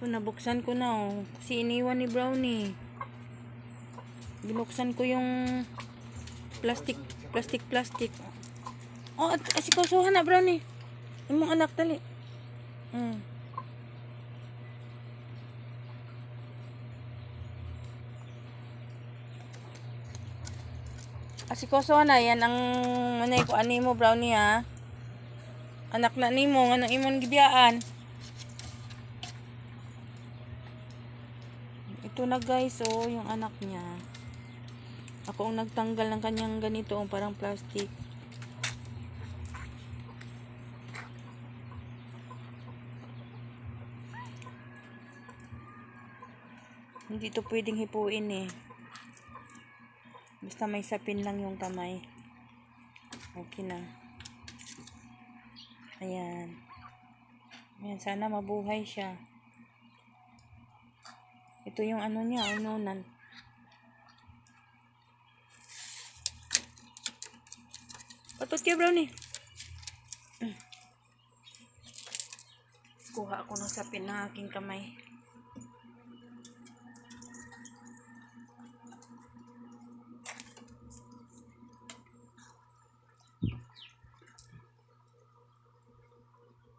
Ito, nabuksan ko na oh. Kasi iniwan ni Brownie. Binuksan ko yung plastic, plastic, plastic. Oh, at asikosuhan na Brownie. Yung mga anak, dali. Mm. Asikoso na yan ang manay ko ani mo brownie ha. Anak na nimo nga nang imong gibiyaan. Ito na guys oh, yung anak niya. Ako ang nagtanggal ng kanyang ganito, oh, parang plastic. Hindi to pwedeng hipuin eh. Basta may sapin lang yung kamay. Okay na. Ayan. Ayan, sana mabuhay siya. Ito yung ano niya, ununan. Patot kayo, brownie. Kuha ako ng sapin ng aking kamay.